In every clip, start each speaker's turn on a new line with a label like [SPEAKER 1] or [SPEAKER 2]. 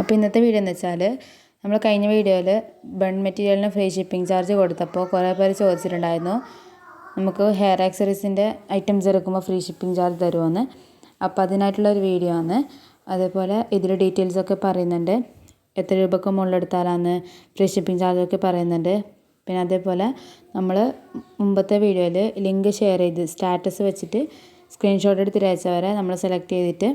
[SPEAKER 1] അപ്പോൾ ഇന്നത്തെ വീഡിയോ എന്ന് വെച്ചാൽ നമ്മൾ കഴിഞ്ഞ വീഡിയോയിൽ ബൺ മെറ്റീരിയലിന് ഫ്രീ ഷിപ്പിംഗ് ചാർജ് കൊടുത്തപ്പോൾ കുറേ പേര് ചോദിച്ചിട്ടുണ്ടായിരുന്നു നമുക്ക് ഹെയർ ആക്സറീസിന്റെ ഐറ്റംസ് എടുക്കുമ്പോൾ ഫ്രീ ഷിപ്പിംഗ് ചാർജ് തരുമെന്ന് അപ്പോൾ അതിനായിട്ടുള്ള ഒരു വീഡിയോ ആണ്. അതേപോലെ ഇതിൽ ഡീറ്റെയിൽസ് ഒക്കെ പറയുന്നുണ്ട്. എത്ര രൂപക്ക് മുകളിലെടുത്താലാണ് ഫ്രീ ഷിപ്പിംഗ് ചാർജൊക്കെ പറയുന്നുണ്ട്. പിന്നെ അതേപോലെ നമ്മൾ മുമ്പത്തെ വീഡിയോയിൽ ലിങ്ക് ഷെയർ ചെയ്ത് സ്റ്റാറ്റസ് വെച്ചിട്ട് സ്ക്രീൻഷോട്ട് എടുത്ത് അയച്ചവരെ നമ്മൾ സെലക്ട് ചെയ്തിട്ട്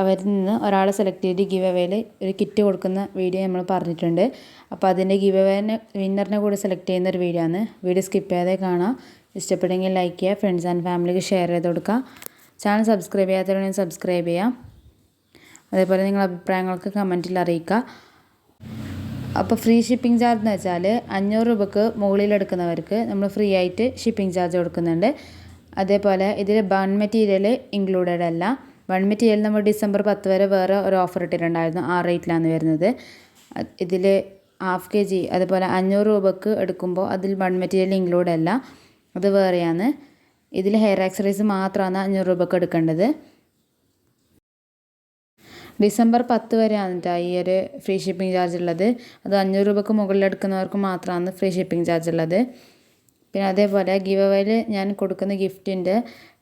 [SPEAKER 1] അവരിൽ നിന്ന് ഒരാളെ സെലക്ട് ചെയ്ത് ഗിവ് അവേയിൽ ഒരു കിറ്റ് കൊടുക്കുന്ന വീഡിയോ നമ്മൾ പറഞ്ഞിട്ടുണ്ട്. അപ്പോൾ അതിന്റെ ഗിവ് അവേനെ വിന്നറിനെ കൂടെ സെലക്ട് ചെയ്യുന്ന ഒരു വീഡിയോ ആണ്. വീഡിയോ സ്കിപ്പ് ചെയ്യാതെ കാണാം. ഇഷ്ടപ്പെടുമെങ്കിൽ ലൈക്ക് ചെയ്യുക ഫ്രണ്ട്സ് ആൻഡ് ഫാമിലിക്ക് ഷെയർ ചെയ്ത് കൊടുക്കുക. ചാനൽ സബ്സ്ക്രൈബ് ചെയ്യാത്തവരുണ്ടെങ്കിൽ സബ്സ്ക്രൈബ് ചെയ്യാം. അതേപോലെ നിങ്ങളുടെ അഭിപ്രായങ്ങളൊക്കെ കമന്റിൽ അറിയിക്കുക. അപ്പോൾ ഫ്രീ ഷിപ്പിംഗ് ചാർജ് എന്ന് വെച്ചാൽ അഞ്ഞൂറ് രൂപക്ക് മുകളിൽ എടുക്കുന്നവർക്ക് നമ്മൾ ഫ്രീ ആയിട്ട് ഷിപ്പിംഗ് ചാർജ് കൊടുക്കുന്നുണ്ട്. അതേപോലെ ഇതിൽ ബൺ മെറ്റീരിയൽ ഇൻക്ലൂഡഡ് അല്ല. ബൺ മെറ്റീരിയൽ നമ്മൾ ഡിസംബർ പത്ത് വരെ വേറെ ഒരു ഓഫർ ഇട്ടിട്ടുണ്ടായിരുന്നു ആ റേറ്റിലാണ് വരുന്നത്. ഇതിൽ ഹാഫ് കെ ജി അതുപോലെ അഞ്ഞൂറ് രൂപക്ക് എടുക്കുമ്പോൾ അതിൽ വൺ മെറ്റീരിയൽ ഇൻക്ലൂഡ് അല്ല അത് വേറെയാണ്. ഇതിൽ ഹെയർ ആക്സറീസ് മാത്രമാണ് അഞ്ഞൂറ് രൂപക്ക് എടുക്കേണ്ടത്. ഡിസംബർ പത്ത് വരെയാണ് ഈ ഒരു ഫ്രീ ഷിപ്പിംഗ് ചാർജ് ഉള്ളത്. അത് അഞ്ഞൂറ് രൂപക്ക് മുകളിൽ എടുക്കുന്നവർക്ക് മാത്രമാണ് ഫ്രീ ഷിപ്പിംഗ് ചാർജ് ഉള്ളത്. പിന്നെ അതേപോലെ ഗിവ് അവയിൽ ഞാൻ കൊടുക്കുന്ന ഗിഫ്റ്റിന്റെ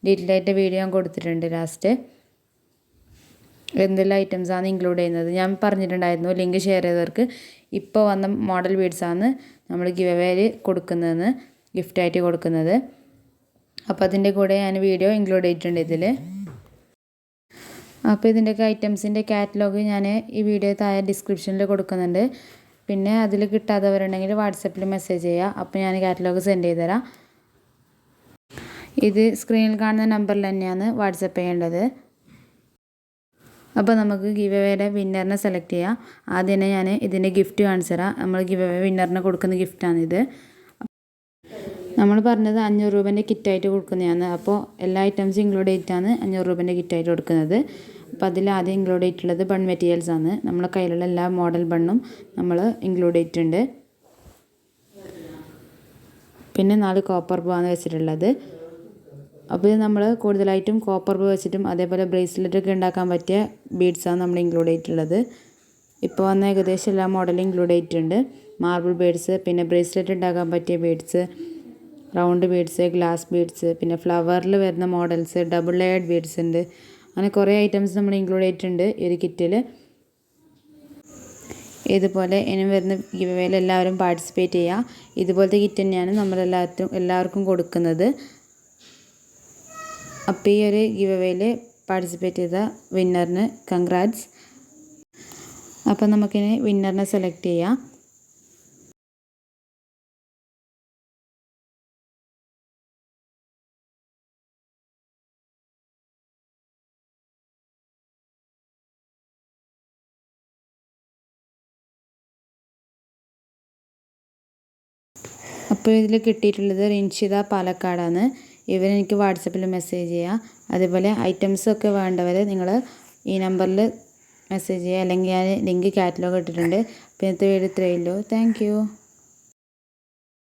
[SPEAKER 1] ഡീറ്റെയിൽ ആയിട്ട് വീഡിയോ ഞാൻ കൊടുത്തിട്ടുണ്ട് ലാസ്റ്റ് എന്തെല്ലാം ഐറ്റംസാണ് ഇൻക്ലൂഡ് ചെയ്യുന്നത്. ഞാൻ പറഞ്ഞിട്ടുണ്ടായിരുന്നു ലിങ്ക് ഷെയർ ചെയ്തവർക്ക്. ഇപ്പോൾ വന്ന മോഡൽ ബീഡ്സാണ് നമ്മൾ ഗിവ് അവേയിൽ കൊടുക്കുന്നതെന്ന് ഗിഫ്റ്റായിട്ട് കൊടുക്കുന്നത്. അപ്പോൾ അതിന്റെ കൂടെ ഞാൻ വീഡിയോ ഇൻക്ലൂഡ് ചെയ്തിട്ടുണ്ട് ഇതിൽ അപ്പോൾ ഇതിന്റെയൊക്കെ ഐറ്റംസിന്റെ കാറ്റലോഗ് ഞാൻ ഈ വീഡിയോ താഴെ ഡിസ്ക്രിപ്ഷനിൽ കൊടുക്കുന്നുണ്ട്. പിന്നെ അതിൽ കിട്ടാത്തവരുണ്ടെങ്കിൽ വാട്സപ്പിൽ മെസ്സേജ് ചെയ്യുക അപ്പോൾ ഞാൻ കാറ്റലോഗ് സെൻഡ് ചെയ്ത് തരാം. ഇത് സ്ക്രീനിൽ കാണുന്ന നമ്പറിൽ തന്നെയാണ് വാട്സപ്പ് ചെയ്യേണ്ടത്. അപ്പോൾ നമുക്ക് ഗിവ് അവേയുടെ വിന്നറിനെ സെലക്ട് ചെയ്യാം. ആദ്യം തന്നെ ഞാൻ ഇതിന്റെ ഗിഫ്റ്റ് കാണിച്ചു തരാം നമ്മൾ ഗിവ് എവേ വിന്നറിനെ കൊടുക്കുന്ന ഗിഫ്റ്റാണിത് നമ്മൾ പറഞ്ഞത് അഞ്ഞൂറ് രൂപേന്റെ കിറ്റായിട്ട് കൊടുക്കുന്നതാണ്. അപ്പോൾ എല്ലാ ഐറ്റംസും ഇൻക്ലൂഡ് ചെയ്തിട്ടാണ് അഞ്ഞൂറ് രൂപേന്റെ കിറ്റായിട്ട് കൊടുക്കുന്നത്. അപ്പോൾ അതിൽ ആദ്യം ഇൻക്ലൂഡ് ചെയ്തിട്ടുള്ളത് ബൺ മെറ്റീരിയൽസ് ആണ്. നമ്മളെ കയ്യിലുള്ള എല്ലാ മോഡൽ ബണ്ണും നമ്മൾ ഇൻക്ലൂഡ് ചെയ്തിട്ടുണ്ട് പിന്നെ നാല് കോപ്പർ ആണ് വെച്ചിട്ടുള്ളത്. അപ്പോൾ ഇത് നമ്മൾ കൂടുതലായിട്ടും കോപ്പർ വെച്ചിട്ടും അതേപോലെ ബ്രേസ്ലെറ്റ് ഒക്കെ ഉണ്ടാക്കാൻ പറ്റിയ ബീഡ്സാണ് നമ്മൾ ഇൻക്ലൂഡ് ചെയ്തിട്ടുള്ളത്. ഇപ്പോൾ വന്ന ഏകദേശം എല്ലാ മോഡലും ഇൻക്ലൂഡ് ചെയ്തിട്ടുണ്ട്. മാർബിൾ ബീഡ്സ് പിന്നെ ബ്രേസ്ലെറ്റ് ഉണ്ടാക്കാൻ പറ്റിയ beads round beads glass beads പിന്നെ ഫ്ലവറിൽ വരുന്ന മോഡൽസ് ഡബിൾ ലെയർഡ് ബീഡ്സ് ഉണ്ട്. അങ്ങനെ കുറേ ഐറ്റംസ് നമ്മൾ ഇൻക്ലൂഡ് ചെയ്തിട്ടുണ്ട് ഈ ഒരു കിറ്റിൽ ഇതുപോലെ ഇനി വരുന്ന ഗിവേയിൽ എല്ലാവരും പാർട്ടിസിപ്പേറ്റ് ചെയ്യുക. ഇതുപോലത്തെ കിറ്റ് തന്നെയാണ് നമ്മളെല്ലാവർക്കും എല്ലാവർക്കും കൊടുക്കുന്നത്. അപ്പോൾ ഈ ഒരു ഗിവ് അവേയിൽ പാർട്ടിസിപ്പേറ്റ് ചെയ്ത വിന്നറിന് കൺഗ്രാറ്റ്സ് അപ്പോൾ നമുക്കിനി വിന്നറിനെ സെലക്ട് ചെയ്യാം. അപ്പോൾ ഇതിൽ കിട്ടിയിട്ടുള്ളത് റിൻഷിത പാലക്കാടാണ്. ഇവരെനിക്ക് വാട്സപ്പിൽ മെസ്സേജ് ചെയ്യുക അതേപോലെ ഐറ്റംസൊക്കെ വേണ്ടവർ നിങ്ങൾ ഈ നമ്പറിൽ മെസ്സേജ് ചെയ്യുക അല്ലെങ്കിൽ ഞാൻ ലിങ്ക് കാറ്റലോഗ് ഇട്ടിട്ടുണ്ട്. അപ്പോൾ ഇന്നത്തെ വീഡിയോ ഇത്രയേ ഉള്ളൂ. താങ്ക്